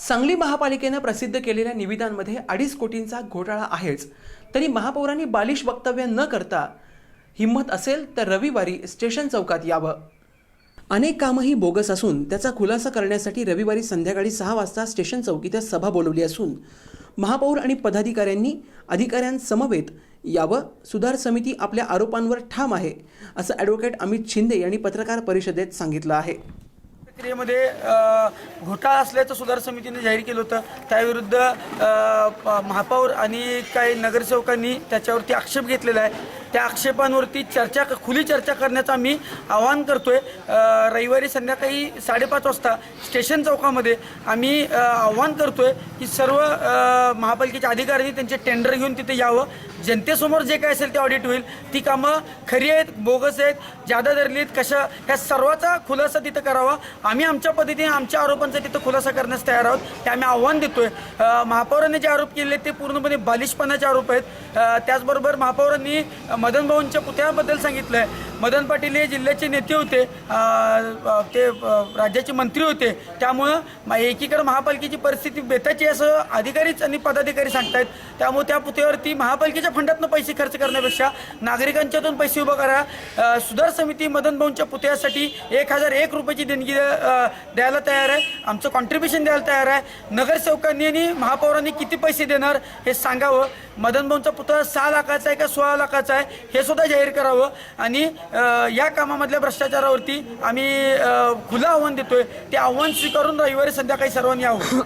सांगली महापालिकेनं प्रसिद्ध केलेल्या निविदांमध्ये अडीच कोटींचा घोटाळा आहेच. तरी महापौरांनी बालिश वक्तव्य न करता हिंमत असेल तर रविवारी स्टेशन चौकात यावं. अनेक कामंही बोगस असून त्याचा खुलासा करण्यासाठी रविवारी संध्याकाळी सहा वाजता स्टेशन चौकीत सभा बोलवली असून महापौर आणि पदाधिकाऱ्यांनी अधिकाऱ्यांसमवेत यावं. सुधार समिती आपल्या आरोपांवर ठाम आहे असं ॲडव्होकेट अमित शिंदे यांनी पत्रकार परिषदेत सांगितलं आहे. प्रक्रियेमध्ये घोटाळा असल्याचं सुधार समितीने जाहीर केलं होतं. त्याविरुद्ध महापौर आणि काही नगरसेवकांनी त्याच्यावरती आक्षेप घेतलेला आहे. त्या आक्षेपांवरती चर्चा खुली चर्चा करण्याचं आम्ही आवाहन करतोय. रविवारी संध्याकाळी साडेपाच वाजता स्टेशन चौकामध्ये आम्ही आवाहन आव्हान करतोय की सर्व महापालिकेच्या महापालिकेचे अधिकाऱ्यांनी त्यांचे टेंडर घेऊन तिथे यावं. जनतेसमोर जे काय असेल ते ऑडिट होईल. ती कामं खरी आहेत बोगस आहेत जादा धरली आहेत कशा ह्या सर्वाचा खुलासा तिथं करावा. आम्ही आमच्या पद्धतीने आमच्या आरोपांचा तिथं खुलासा करण्यास तयार आहोत. ते आम्ही आव्हान देतोय. अ, महापौरांनी जे आरोप केले ते पूर्णपणे बालिशपणाचे आरोप आहेत. त्याचबरोबर महापौरांनी मदन भाऊंच्या पुतळ्याबद्दल सांगितलं आहे मदन पाटील हे जिल्ह्याचे नेते होते ते राज्याचे मंत्री होते. त्यामुळं एकीकडे महापालिकेची परिस्थिती बेताची असं अधिकारीच आणि पदाधिकारी सांगतायत. त्यामुळे त्या पुतळ्यावरती महापालिकेच्या फंडातनं पैसे खर्च करण्यापेक्षा नागरिकांच्यातून पैसे उभं करा. सुधार समिती मदन भाऊंच्या पुतळ्यासाठी एक हजार एक रुपयाची देणगी द्यायला तयार आहे. आमचं कॉन्ट्रीब्युशन द्यायला तयार आहे. नगरसेवकांनी आणि महापौरांनी किती पैसे देणार हे सांगावं. मदन भाऊंचा पुतळा सहा लाखाचा आहे का सोळा लाखाचा आहे हे सुद्धा जाहीर करावं. आणि या कामामधल्या भ्रष्टाचारावरती आम्ही खुलं आव्हान देतोय. ते आव्हान स्वीकारून रविवारी संध्याकाळी सर्वांनी यावं